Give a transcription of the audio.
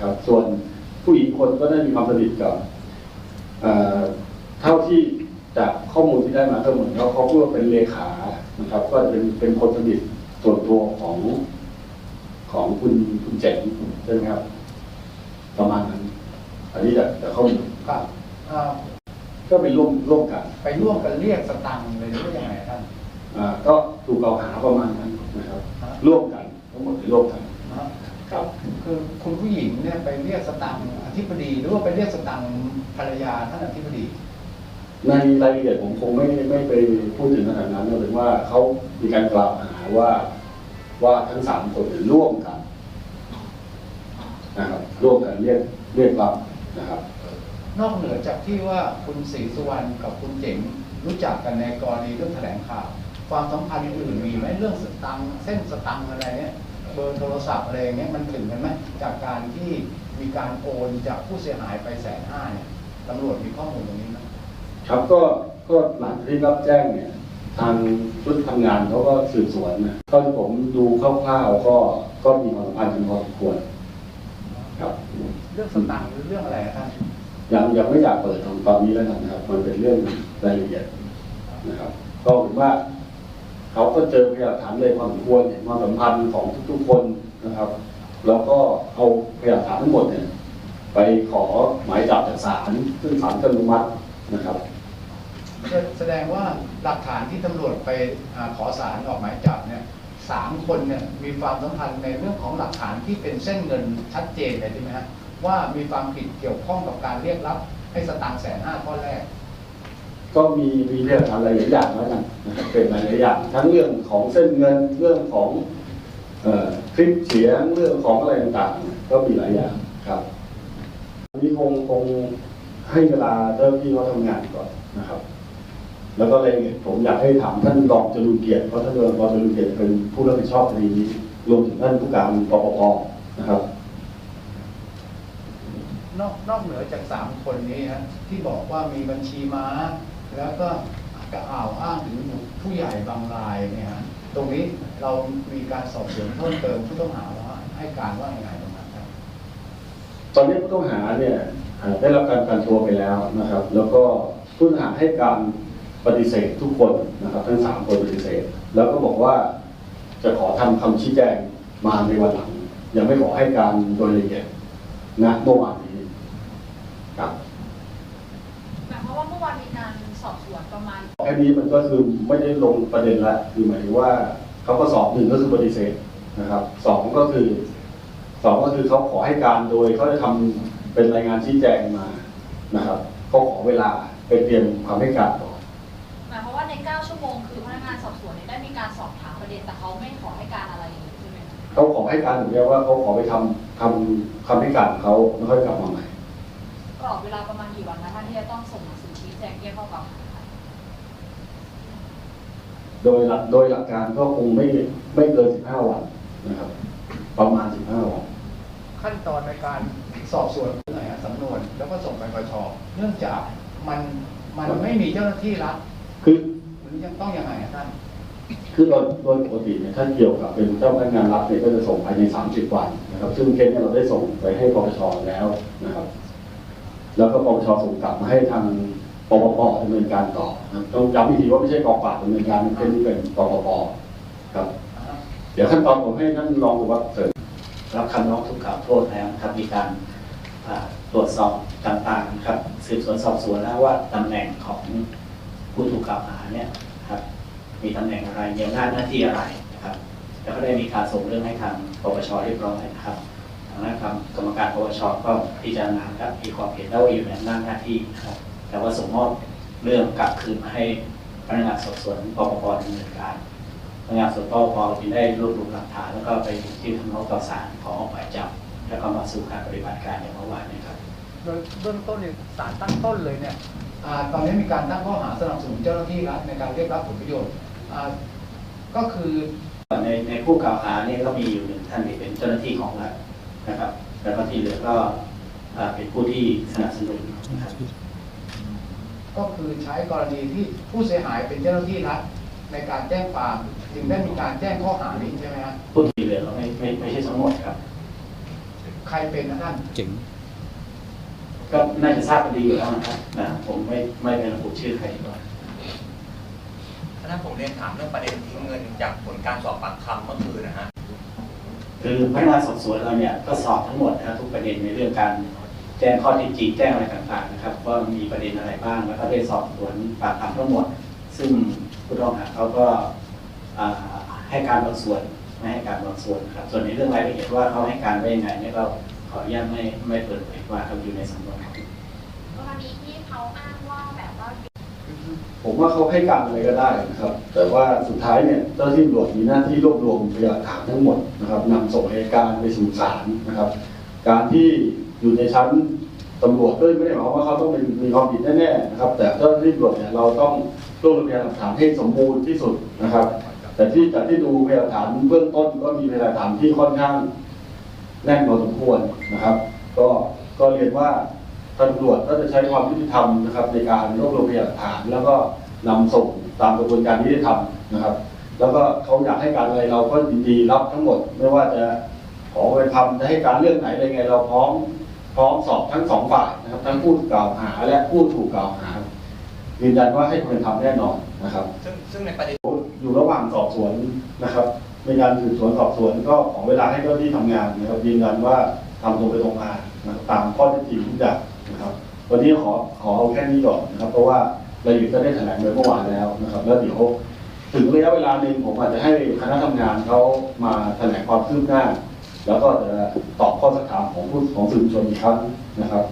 นะครับ ส่วนผู้หญิงคนก็ได้มีความสนิทกับเอ่อเท่าที่จากข้อมูลที่ได้มาก็เหมือนเขาเขาพูดว่าเป็นเลขานะครับ ก็จะเป็นเป็นคนสนิทส่วนตัวของของคุณคุณเจ๋งใช่ไหมครับ ประมาณนั้น อันนี้จะจะข้อมูลครับอ่าก็เป็นร่วมร่วมกัน ไปร่วมกันเรียกสตังค์เลยหรือว่ายังไงท่านอ่าก็ถูกกล่าวหาประมาณนั้นนะครับร่วมกันทั้งหมดร่วมกันนะครับ คือคุณผู้หญิงเนี่ยไปเรียกสตังค์อธิบดีหรือว่าไปเรียกสตังค์ภรรยาท่านอธิบดี ในรายละเอียดผมคงไม่ไม่ไปพูดถึงขนาดนั้นเอาเป็นว่าเขามีการกล่าวหาว่า ว่าทั้งสามคนเนี่ยร่วมกันนะครับร่วมกันเรียกเรียกรับนะครับ นอกเหนือจากที่ว่าคุณศรีสุวรรณกับคุณเจ๋งรู้จักกันในกรณีเรื่องแถลงข่าว ความสัมพันธ์อื่นๆมีไหมเรื่องสตังค์เส้นสตังค์อะไรเนี่ย เบอร์โทรศัพท์อะไรอย่างเงี้ยมันถึงกันไหมจากการที่มีการโอนจากผู้เสียหายไปแสนห้าเนี่ยตำรวจมีข้อมูลตรงนี้ไหมครับก็ก็หลังจากที่รับแจ้งเนี่ยทางชุดทำงานเขาก็สืบสวนนะก็ที่ผมดูคร่าวๆก็ก็มีความสัมพันธ์กันพอสมควรครับเรื่องสตังค์หรือเรื่องอะไรอะท่านยังยังไม่อยากเปิดตอนนี้แล้วกันนะครับ มันเป็นเรื่องรายละเอียดนะครับ ก็ผมว่า เขาก็เจอพยานหลักฐานเลยความสมควรเห็นความสัมพันธ์ของทุกๆคนนะครับ แล้วก็เอาพยานหลักฐานทั้งหมดเนี่ยไปขอหมายจับจากศาลซึ่งศาลก็อนุมัตินะครับ แสดงว่าหลักฐานที่ตำรวจไปอาขอสารออกหมายจับเนี่ยสามคนเนี่ยมีความสัมพันธ์ในเรื่องของหลักฐานที่เป็นเส้นเงินชัดเจนเลยใช่ไหมฮะว่ามีความผิดเกี่ยวข้องกับการเรียกรับให้สตางค์แสนห้าข้อแรก ก็มีมีเรื่องอะไรหลายอย่างแล้วกันนะครับเป็นหลายอย่างทั้งเรื่องของเส้นเงินเรื่องของคลิปเสียงเรื่องของอะไรต่างๆ ก็มีหลายอย่างครับนี้คงคงให้เวลาเจ้าที่เขาทำงานก่อนนะครับ แล้วก็เลยผมอยากให้ถามท่านรองจรูนเกียรติเพราะท่านรองจรูนเกียรติเป็นผู้รับผิดชอบคดีนี้รวมถึงท่านผู้การปปปนะครับ นอกนอกเหนือจากสามคนนี้ฮะที่บอกว่ามีบัญชีม้า แล้วก็กล่าวอ้างถึงผู้ใหญ่บางรายเนี่ยฮะตรงนี้เรามีการสอบสวนเพิ่มเติมผู้ต้องหาว่าให้การว่าอย่างไรบ้างครับตอนนี้ผู้ต้องหาเนี่ยได้รับการประกันตัวไปแล้วนะครับ แล้วก็ผู้ต้องหาให้การปฏิเสธทุกคนนะครับทั้งสามคนปฏิเสธ แล้วก็บอกว่าจะขอทำคำชี้แจงมาในวันหลังยังไม่ขอให้การโดยละเอียดนะเมื่อวานนี้ครับ ประมาณแค่นี้มันก็คือไม่ได้ลงประเด็นละคือหมายถึงว่าเขาก็สอบหนึ่งก็คือปฏิเสธนะครับสองก็คือสองก็คือเขาขอให้การโดยเขาจะทำเป็นรายงานชี้แจงมานะครับเขาขอเวลาไปเตรียมความให้การก่อนหมายความว่าใน 9 ชั่วโมงคือพนักงานสอบสวนเนี่ยได้มีการสอบถามประเด็นแต่เขาไม่ขอให้การอะไรเลยใช่ไหมคะเขาขอให้การอย่างเดียวว่าเขาขอไปทำทำคำให้การของเขาแล้วค่อยกลับมาใหม่กรอบเวลาประมาณกี่วันคะท่านที่จะต้องส่งหนังสือชี้แจงแก้ข้อกล่าวหาคะ โดยหลักโดยหลักการก็คงไม่ไม่เกิน 15 วันนะครับ ประมาณ 15 วัน ขั้นตอนในการสอบสวนไหนฮะสำนวนแล้วก็ส่งไปปปชเนื่องจากมันมันไม่มีเจ้าหน้าที่รัฐคือหรือยังต้องยังไงอะท่านคือโดยโดยปกติเนี่ยถ้าเกี่ยวกับเป็นเจ้าพนักงานรัฐเนี่ยก็จะส่งภายใน 30 วันนะครับ ซึ่งเคสเนี่ยเราได้ส่งไปให้ปปชแล้วนะครับ แล้วก็ปปชส่งกลับมาให้ทาง ปปปดำเนินการต่อนะต้องย้ำอีกทีว่าไม่ใช่กองปราบดำเนินการเป็นที่เป็นปปปครับ เดี๋ยวขั้นตอนผมให้ท่านรองดูว่าเสริมรับคำร้องทุกข์กล่าวโทษแล้วครับมีการตรวจสอบต่างๆครับสืบสวนสอบสวนแล้วว่าตำแหน่งของผู้ถูกกล่าวหาเนี่ยครับมีตำแหน่งอะไรมีอำนาจหน้าที่อะไรนะครับ แล้วก็ได้มีการส่งเรื่องให้ทางปปชเรียบร้อยนะครับทางด้านกรรมการปปชก็พิจารณาครับมีความเห็นแล้วว่าอยู่ในอำนาจหน้าที่ครับ แต่ว่าส่งมอบเรื่องกลับคืนมาให้พนักงานสอบสวนปปปดำเนินการพนักงานสวนปปจึงได้รวบรวมหลักฐานแล้วก็ไปที่ทำร้องต่อศาลขอออกหมายจับแล้วก็มาสู่การปฏิบัติการอย่างเมื่อวานเนี้ครับโดยเบื้องต้นเนี่ยสารตั้งต้นเลยเนี่ยอ่าตอนนี้มีการตั้งข้อหาสนับสนุนเจ้าหน้าที่รัฐในการเรียกรับผลประโยชน์อ่าก็คือในในผู้กล่าวหาเนี่ยก็มีอยู่หนึ่งท่านที่เป็นเจ้าหน้าที่ของรัฐนะครับ แล้วก็ที่เหลือก็อ่าเป็นผู้ที่สนับสนุนนะครับ ก็คือใช้กรณีที่ผู้เสียหายเป็นเจ้าหน้าที่รัฐในการแจ้งความจึงได้มีการแจ้งข้อหานี้ใช่ไหมฮะผู้ที่เหลือก็ไม่ไม่ไม่ใช่ทั้งหมดครับคใครเป็นนะท่านเจ๋งก็น่าจะทราบกันดีอยู่แล้วนะครับนะผมไม่ไม่เป็นระบุชื่อใครดีกว่าถ้าผมเรียนถามเรื่องประเด็นทิ้งเงินจากผลการสอบปากคำเมื่อคืนนะฮะคือพนักงานสอบสวนเราเนี่ยก็สอบทั้งหมดนะครับทุกประเด็นในเรื่องการ แจ้งข้อเท็จจริงแจ้งอะไรต่างๆนะครับว่ามีประเด็นอะไรบ้างแล้วก็ได้สอบสวนปากคำทั้งหมด ซึ่งผู้ต้องหาเขาก็อ่าให้การบางส่วนไม่ให้การบางส่วนนะครับส่วนในเรื่องรายละเอียดว่าเขาให้การได้ยังไงเนี่ยก็ขออนุญาตไม่ไม่เปิดเผยว่าเขาอยู่ในสำนวนครับกรณีที่เขาอ้างว่าแบบว่าผมว่าเขาให้การอะไรก็ได้นะครับ แต่ว่าสุดท้ายเนี่ยเจ้าหน้าที่ตำรวจมีหน้าที่รวบรวมพยานหลักฐานทั้งหมดนะครับนำส่งอัยการไปสู่ศาลนะครับ การที่ อยู่ในชั้นตำรวจก็ไม่ได้หมายความว่าเขาต้องเป็นมีความผิดแน่ๆนะครับ แต่เจ้าหน้าที่ตำรวจเนี่ยเราต้องรวบรวมพยานหลักฐานให้สมบูรณ์ที่สุดนะครับ แต่ที่จากที่ดูพยานหลักฐานเบื้องต้นก็มีพยานหลักฐานที่ค่อนข้างแน่นพอสมควรนะครับ ก็ก็เรียนว่าตำรวจก็จะใช้ความยุติธรรมนะครับ ในการรวบรวมพยานหลักฐาน แล้วก็นำส่งตามกระบวนการยุติธรรมนะครับ แล้วก็เขาอยากให้การอะไรเราก็ยินดีรับทั้งหมด ไม่ว่าจะขอไปทำจะให้การเรื่องไหนอะไรไงเราพร้อม พร้อมสอบทั้งสองฝ่ายนะครับทั้งผู้ถูกกล่าวหาและผู้ถูกกล่าวหายืนยันว่าให้ความเป็นธรรมแน่นอนนะครับ ซึ่งซึ่งในประเด็นอยู่ระหว่างสอบสวนนะครับในการสืบสวนสอบสวนก็ขอเวลาให้เจ้าหน้าที่ทำงานนะครับยืนยันว่าทำตรงไปตรงมานะครับตามข้อเท็จจริงทุกอย่างนะครับวันนี้ขอขอเอาแค่นี้ก่อนนะครับเพราะว่าเราอยู่ก็ได้แถลงไปเมื่อวานแล้วนะครับแล้วเดี๋ยวถึงระยะเวลาหนึ่งผมอาจจะให้คณะทำงานเขามาแถลงความคืบหน้า แล้วก็จะตอบข้อสักถามของผู้ของสื่อมวลชนอีกครั้งนะครับ